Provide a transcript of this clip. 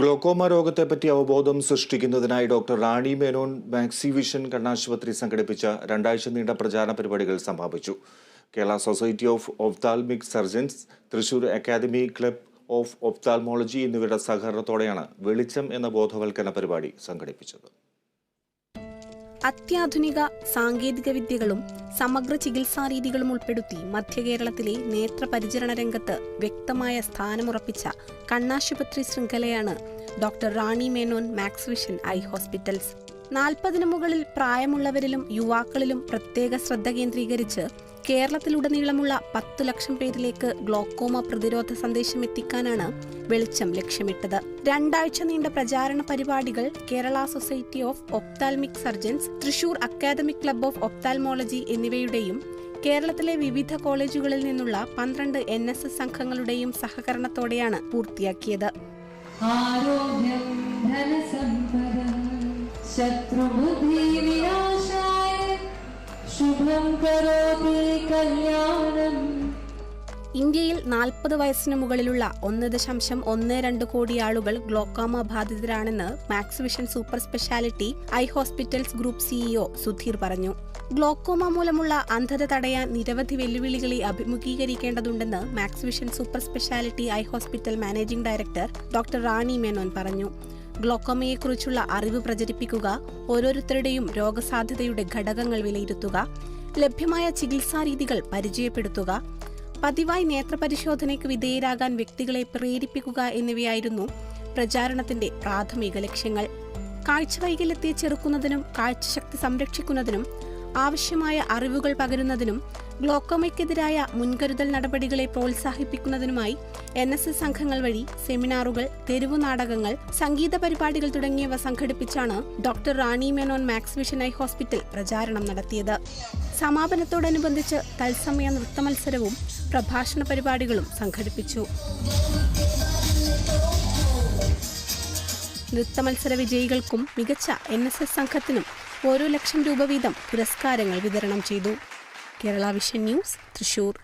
Glaucoma രോഗത്തെപ്പറ്റി അവബോധം സൃഷ്ടിക്കുന്നതിനായി doctor Rani Menon Maxivision കണ്ണാശുപത്രി സംഘടിപ്പിച്ച രണ്ടാഴ്ച നീണ്ട പ്രചാരണ പരിപാടികൾ സമാപിച്ചു. Kerala society of ophthalmic surgeons Thrissur academy club of ophthalmology എന്നിവരുടെ സഹകരണത്തോടെയാണ് വെളിച്ചം എന്ന ബോധവൽക്കരണ പരിപാടി സംഘടിപ്പിച്ചത്. അത്യാധുനിക സാങ്കേതിക വിദ്യകളും സമഗ്ര ചികിത്സാ രീതികളും ഉൾപ്പെടുത്തി മധ്യകേരളത്തിലെ നേത്രപരിചരണ രംഗത്ത് വ്യക്തമായ സ്ഥാനമുറപ്പിച്ച കണ്ണാശുപത്രി ശൃംഖലയാണ് doctor Rani Menon Max Vision eye hospitals. നാൽപ്പതിനു മുകളിൽ പ്രായമുള്ളവരിലും യുവാക്കളിലും പ്രത്യേക ശ്രദ്ധ കേന്ദ്രീകരിച്ച് കേരളത്തിലുടനീളമുള്ള പത്ത് ലക്ഷം പേരിലേക്ക് ഗ്ലോക്കോമ പ്രതിരോധ സന്ദേശം എത്തിക്കാനാണ് വെളിച്ചം ലക്ഷ്യമിട്ടത്. രണ്ടാഴ്ച നീണ്ട പ്രചാരണ പരിപാടികൾ Kerala society of ophthalmic surgeons Thrissur academic club of ophthalmology എന്നിവയുടെയും കേരളത്തിലെ വിവിധ കോളേജുകളിൽ നിന്നുള്ള പന്ത്രണ്ട് എൻ എസ് എസ് സംഘങ്ങളുടെയും സഹകരണത്തോടെയാണ് പൂർത്തിയാക്കിയത്. ആരോഗ്യം ധനസമ്പ ശത്രുബുദ്ധിവിനാശായ ശുഭം കരോതി കല്യാണം. ഇന്ത്യയിൽ നാൽപ്പത് വയസ്സിന് മുകളിലുള്ള ഒന്ന് ദശാംശം ഒന്ന് രണ്ട് കോടി ആളുകൾ glaucoma ബാധിതരാണെന്ന് Max Vision super speciality eye hospitals group CEO Sudheer പറഞ്ഞു. ഗ്ലോക്കോമ മൂലമുള്ള അന്ധത തടയാൻ നിരവധി വെല്ലുവിളികളെ അഭിമുഖീകരിക്കേണ്ടതുണ്ടെന്ന് Max Vision super speciality eye hospital managing director doctor Rani Menon പറഞ്ഞു. ഗ്ലോക്കോമയെക്കുറിച്ചുള്ള അറിവ് പ്രചരിപ്പിക്കുക ഓരോരുത്തരുടെയും രോഗസാധ്യതയുടെ ഘടകങ്ങൾ വിലയിരുത്തുക ലഭ്യമായ ചികിത്സാരീതികൾ പരിചയപ്പെടുത്തുക പതിവായി നേത്രപരിശോധനയ്ക്ക് വിധേയരാകാൻ വ്യക്തികളെ പ്രേരിപ്പിക്കുക എന്നിവയായിരുന്നു പ്രചാരണത്തിന്റെ പ്രാഥമിക ലക്ഷ്യങ്ങൾ. കാഴ്ചവൈകല്യത്തെ ചെറുക്കുന്നതിനും കാഴ്ചശക്തി സംരക്ഷിക്കുന്നതിനും ആവശ്യമായ അറിവുകൾ പകരുന്നതിനും ഗ്ലോക്കോമയ്ക്കെതിരായ മുൻകരുതൽ നടപടികളെ പ്രോത്സാഹിപ്പിക്കുന്നതിനുമായി എൻ എസ് എസ് സംഘങ്ങൾ വഴി സെമിനാറുകൾ തെരുവു നാടകങ്ങൾ സംഗീത പരിപാടികൾ തുടങ്ങിയവ സംഘടിപ്പിച്ചാണ് doctor Rani Menon Max Vision eye hospital പ്രചാരണം നടത്തിയത്. സമാപനത്തോടനുബന്ധിച്ച് തത്സമയ നൃത്തമത്സരവും പ്രഭാഷണ പരിപാടികളും സംഘടിപ്പിച്ചു. നൃത്തമത്സര വിജയികൾക്കും മികച്ച എൻ എസ് എസ് സംഘത്തിനും ഓരോ ലക്ഷം രൂപ വീതം പുരസ്കാരങ്ങൾ വിതരണം ചെയ്തു. Kerala Vision news Thrissur.